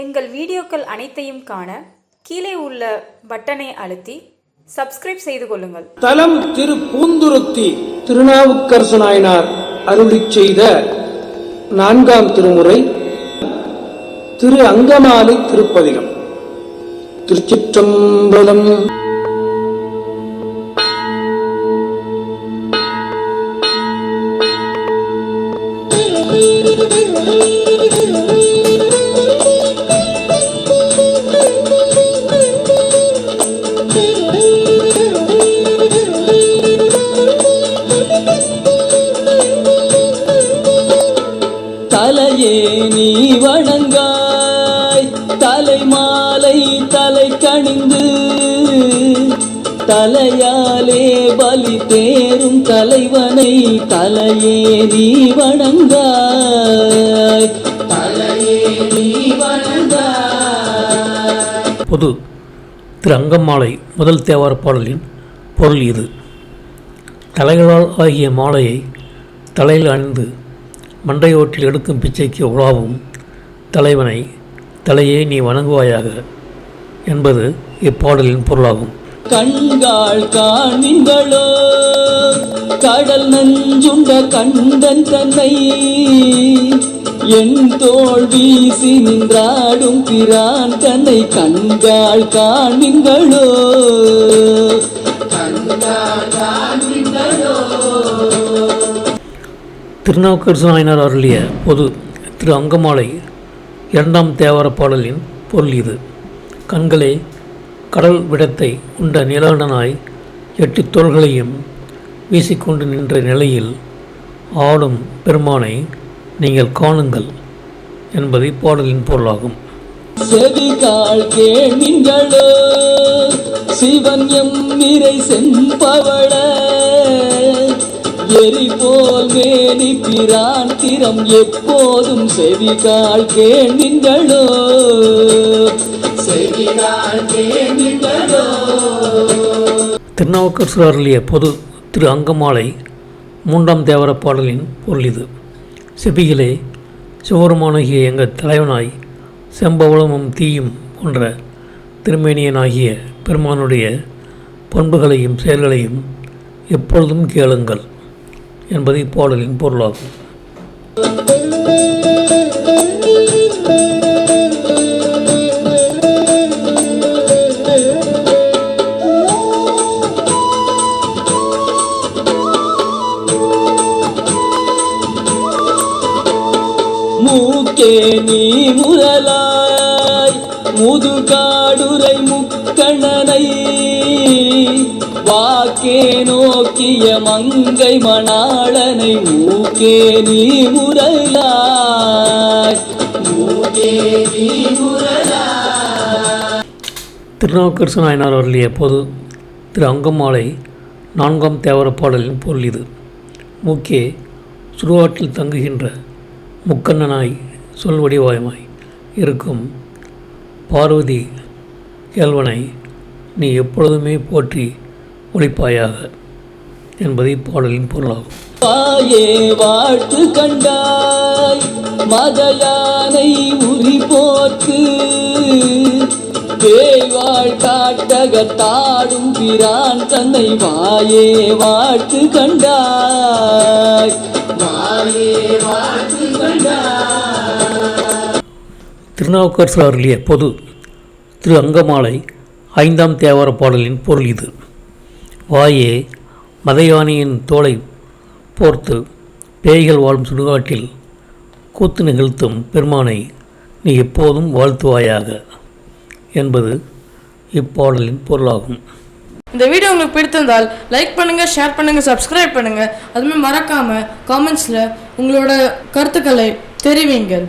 எங்கள் வீடியோக்கள் அனைத்தையும் காண கீழே உள்ள பட்டனை அழுத்தி சப்ஸ்கிரைப் செய்து கொள்ளுங்கள். தலம் திரு பூந்துருத்தி திருநாவுக்கரசு நாயனார் அருளிச் செய்த நான்காம் திருமுறை திரு அங்கமாலை திருப்பதிகம். திருச்சிற்றம்பலம். தலையே நீ வணங்காய். தலைமாலை தலை கணிந்து தலையாலே பலி தேரும் தலைவனை தலையே நீ வணங்காய். பொது திரு அங்கம்மாலை முதல் தேவார பாடலின் பொருள் இது. தலைகளால் ஆகிய மாலையை தலையில் அணிந்து மண்டையோட்டில் எடுக்கும் பிச்சைக்கு உலாவும் தலைவனை தலையே நீ வணங்குவாயாக என்பது இப்பாடலின் பொருளாகும். கண்காள் காண்பீங்களோ? கடல் நஞ்சுண்ட கண்டன் தன்னை என் தோல் வீசி நின்றாடும் பிரான் தன்னை கண்காள் காண்பீங்களோ? கண்காள் காண்பீங்களோ? திருநாவுக்கரசு நாயனார் அருளிய பொது திரு அங்கமாலை இரண்டாம் தேவார பாடலின் பொருள் இது. கண்களே கடல் விடத்தை உண்ட நிலாண்டனாய் எட்டு தோள்களையும் வீசிக்கொண்டு நின்ற நிலையில் ஆடும் பெருமானை நீங்கள் காணுங்கள் என்பது பாடலின் பொருளாகும். சிவன் எம் நிறை செம்பவள. எரி போல் மேனி பிரான் திறம் எப்போதும் செவிகால் கேள்விங்களோ செவிகால் கேள்விங்களோ அருளிய பொது திரு அங்கமாலை மூன்றாம் தேவர பாடலின் பொருள் இது. செபியிலே சிவருமானாகிய எங்கள் தலைவனாய் செம்பவளமும் தீயும் போன்ற திருமேனியனாகிய பெருமானுடைய பண்புகளையும் செயல்களையும் எப்பொழுதும் கேளுங்கள். என்பது இப்பாடலின் பொருளாகும். மூக்கே நீ முதலாய் முதுகாடுரை முக்கணனை வாக்கே நோக்கிய மங்கை மணாளனை மூக்கே நீ முரலாய் மூக்கே திருநாவுக்கரசு நாயனார் அருளிய பொது திரு அங்கம்மாலை நான்காம் தேவர பாடலின் பொருள் இது. மூக்கே சுடுகாட்டில் தங்குகின்ற முக்கண்ணனாய் சொல் வடிவாயமாய் இருக்கும் பார்வதி கேள்வனை நீ எப்பொழுதுமே போற்றி ஒழிப்பாயாக என்பது இப்பாடலின் பொருளாகும். வாயே வாழ்த்து கண்டாய் மதயானை உரி போர்த்து தேய்வாள் காட்டகத்தாடும் பிரான் தன்னை வாயே வாழ்த்து கண்டாய். வாயே வாழ்த்து கண்டாய். திருநாவுக்கரசு அருளிய பொது திரு அங்கமாலை ஐந்தாம் தேவார பாடலின் பொருள் இது. வாயே மதயானியின் தோலை போர்த்து பேய்கள் வாழும் சுடுகாட்டில் கூத்து நிகழ்த்தும் பெருமானை நீ எப்போதும் வாழ்த்துவாயாக என்பது இப்பாடலின் பொருளாகும். இந்த வீடியோ உங்களுக்கு பிடித்திருந்தால் லைக் பண்ணுங்கள் ஷேர் பண்ணுங்கள் சப்ஸ்கிரைப் பண்ணுங்கள் அதுமாதிரி மறக்காமல் காமெண்ட்ஸில் உங்களோட கருத்துக்களை தெரிவிங்கள்.